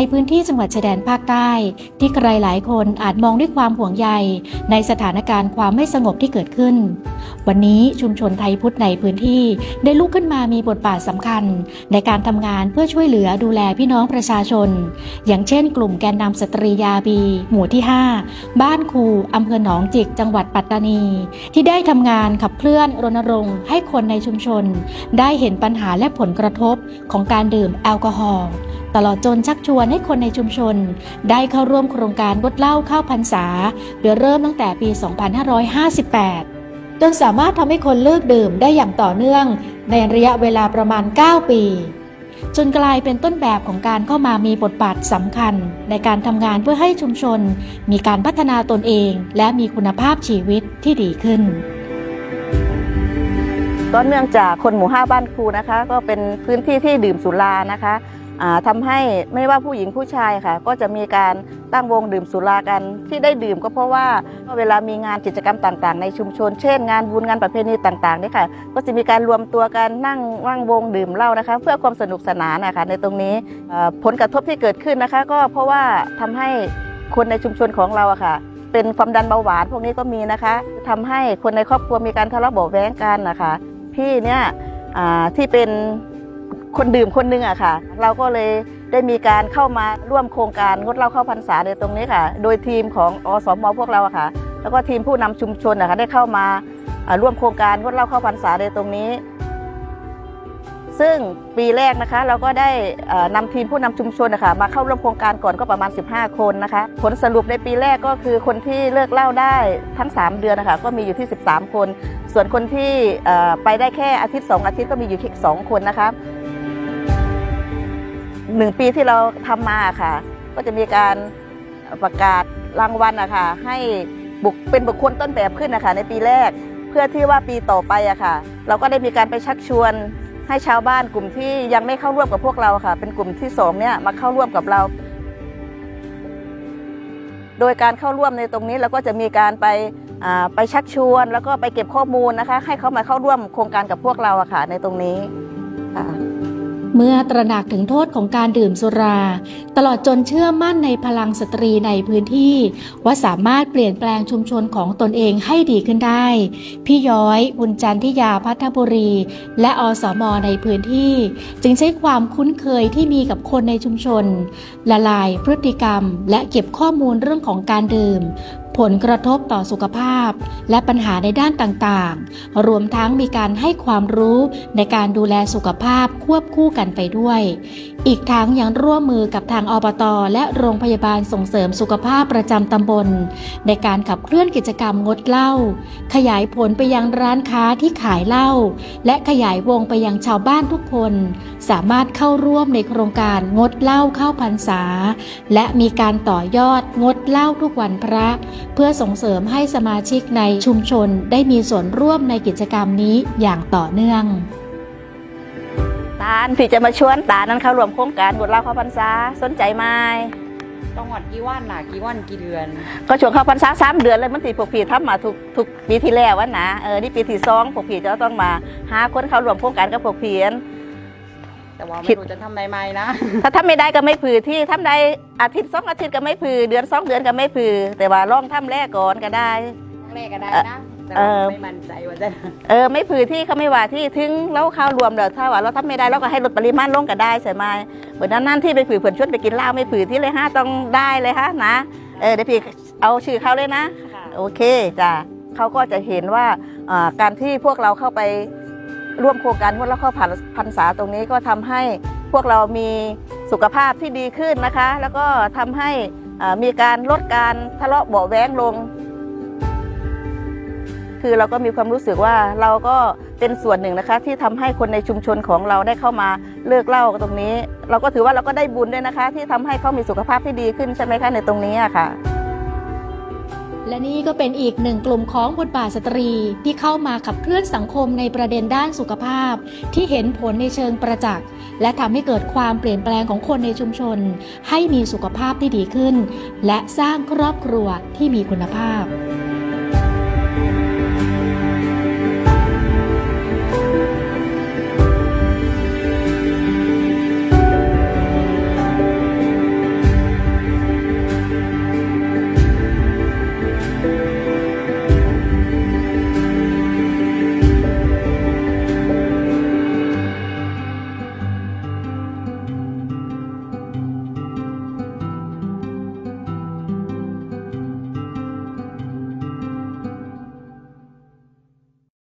ในพื้นที่จังหวัดชายแดนภาคใต้ ที่ใครหลายคนอาจมองด้วยความห่วงใย ในสถานการณ์ความไม่สงบที่เกิดขึ้น วันนี้ชุมชนไทยพุทธในพื้นที่ได้ลุกขึ้นมามีบทบาทสำคัญ ในการทำงานเพื่อช่วยเหลือดูแลพี่น้องประชาชน อย่างเช่น กลุ่มแกนนำสตรียาบี หมู่ที่ 5 บ้านคูอำเภอหนองจิก จังหวัดปัตตานี ที่ได้ทำงานขับเคลื่อนรณรงค์ให้คนในชุมชน ได้เห็นปัญหาและผลกระทบของการดื่มแอลกอฮอล์ ตลอดจนชักชวนให้คนในชุมชน ได้เข้าร่วมโครงการงดเหล้าเข้าพรรษาโดยเริ่มตั้งแต่ปี 2558 จนสามารถทำให้คนเลิกดื่มได้อย่างต่อเนื่อง ในระยะเวลาประมาณ 9 ปี จนกลายเป็นต้นแบบของการเข้ามามีบทบาทสำคัญ ในการทำงานเพื่อให้ชุมชน มีการพัฒนาตนเอง และมีคุณภาพชีวิตที่ดีขึ้นก็เนื่องจากคนหมู่ห้าบ้านครูนะคะ ก็เป็นพื้นที่ที่ดื่มสุรานะคะ ทำาให้ไม่ว่าผู้หญิงผู้ชายค่ะ ก็จะมีการตั้งวงดื่มสุรากันที่ได้ดื่มก็เพราะว่าเวลามีงานกิจกรรมต่างๆ ในชุมชน เช่น งานบุญงานประเพณีต่างๆนี่ค่ะ ก็จะมีการรวมตัวกันนั่งว่างวงดื่มเหล้านะคะ เพื่อความสนุกสนานนะคะในตรงนี้ผลกระทบที่เกิดขึ้นนะคะ ก็เพราะว่าทำให้คนในชุมชนของเราอะค่ะเป็นความดันเบาหวานพวกนี้ก็มีนะคะทำให้คนในครอบครัวมีการทะเลาะเบาะแว้งกันนะคะ พี่เนี่ยที่เป็น คนดื่มคนหนึงอะค่ะ เราก็เลยได้มีการเข้ามาร่วมโครงการงดเหล้าเข้าพรรษาในตรงนี้ค่ะ โดยทีมของอสมพวกเราอะค่ะ แล้วก็ทีมผู้นำชุมชนนะคะได้เข้ามาร่วมโครงการงดเหล้าเข้าพรรษาในตรงนี้ ซึ่งปีแรกนะคะ เราก็ได้เอ่อนำทีมผู้นำชุมชนนะคะมาเข้าร่วมโครงการก่อนก็ประมาณ 15 คนนะคะ ผลสรุปในปีแรกก็คือคนที่เลิกเหล้าได้ทั้ง 3 เดือนนะคะก็มีอยู่ที่ 13 คน ส่วนคนที่ไปได้แค่อาทิตย์ 2 อาทิตย์ก็มีอยู่แค่2คนนะคะ หนึ่งปีที่เราทำมาค่ะ ก็จะมีการประกาศรางวัลนะคะให้บุคเป็นบุคคลต้นแบบขึ้นนะคะในปีแรกเพื่อที่ว่าปีต่อไปอะค่ะ เราก็ได้มีการไปชักชวนให้ชาวบ้านกลุ่มที่ยังไม่เข้าร่วมกับพวกเราค่ะ เป็นกลุ่มที่สองเนี่ยมาเข้าร่วมกับเรา โดยการเข้าร่วมในตรงนี้เราก็จะมีการไปไปชักชวน แล้วก็ไปเก็บข้อมูลนะคะ ให้เขามาเข้าร่วมโครงการกับพวกเราอะค่ะในตรงนี้ค่ะ เมื่อตระหนักถึงโทษของการดื่มสุรา ตลอดจนเชื่อมั่นในพลังสตรีในพื้นที่ ว่าสามารถเปลี่ยนแปลงชุมชนของตนเองให้ดีขึ้นได้ พี่ย้อยบุญจันทิยาพัทบุรี และอสมในพื้นที่ จึงใช้ความคุ้นเคยที่มีกับคนในชุมชน ละลายพฤติกรรม และเก็บข้อมูลเรื่องของการดื่ม ผลกระทบต่อสุขภาพ และปัญหาในด้านต่างๆ รวมทั้งมีการให้ความรู้ในการดูแลสุขภาพควบคู่กันไปด้วย อีกทั้งยังร่วมมือกับทางอบต และโรงพยาบาลส่งเสริมสุขภาพประจำตำบล ในการขับเคลื่อนกิจกรรมงดเหล้า ขยายผลไปยังร้านค้าที่ขายเหล้า และขยายวงไปยังชาวบ้านทุกคน สามารถเข้าร่วมในโครงการงดเหล้าเข้าพรรษา และมีการต่อยอดงดเหล้าทุกวันพระเพื่อส่งเสริมให้สมาชิกในชุมชนได้มีส่วนร่วมในกิจกรรมนี้อย่างต่อเนื่องตาลที่จะมาชวนตานั้นเข้าร่วมโครงการงดเหล้าเข้าพรรษาสนใจไหมต้องหอดกี่วันล่ะกี่วันกี่เดือน ก็ช่วงเข้าพรรษาสามเดือนเลยมันตีพวกพี่ทำมาทุกทุกปีที่แล้ววะนะเออนี่ปีที่สองพวกพี่จะต้องมาหาคนเข้าร่วมโครงการกับพวกพี่อัน แต่ว่าคิไม่ดรู้จะทำใหม่ๆนะ ถ้าทำไม่ได้ก็ไม่ผือที่ทำได้อาทิตย์สองอาทิตย์ก็ไม่ผือเดือนสองเดือนก็ไม่ผือแต่ว่าลองทำแรกก่อนก็ได้ แรกก็ได้นะแต่เอว่าอไม่มั่นใจว่าจะเออไม่ผือที่เขาไม่ว่าที่ถึงแล้วเข้ารวมเดี๋ยวถ้าว่าเราทำไม่ได้เราก็ให้ลดปริมาณลงก็ได้ใช่ไหมเหมือนนั้นนั่นที่ไปผือเผื่อนชวนไปกินเหล้าไม่ผือที่เลยฮะต้องได้เลยฮะนะเออเดี๋ยวพี่เอาชื่อเขาเลยนะ โอเคจ้ะเขาก็จะเห็นว่าอ่าการที่พวกเราเข้าไป ร่วมโครงการงดเหล้าเข้าพรรษาตรงนี้ก็ทำให้พวกเรามีสุขภาพที่ดีขึ้นนะคะ แล้วก็ทำให้มีการลดการทะเลาะเบาแว้งลง คือเราก็มีความรู้สึกว่าเราก็เป็นส่วนหนึ่งนะคะ ที่ทำให้คนในชุมชนของเราได้เข้ามาเลิกเล้าตรงนี้ เราก็ถือว่าเราก็ได้บุญด้วยนะคะ ที่ทำให้เขามีสุขภาพที่ดีขึ้นใช่ไหมคะในตรงนี้อะค่ะ และนี่ก็เป็นอีกหนึ่งกลุ่มของบทบาทสตรีที่เข้ามาขับเคลื่อนสังคมในประเด็นด้านสุขภาพ ที่เห็นผลในเชิงประจักษ์ และทำให้เกิดความเปลี่ยนแปลงของคนในชุมชน ให้มีสุขภาพที่ดีขึ้น และสร้างครอบครัวที่มีคุณภาพ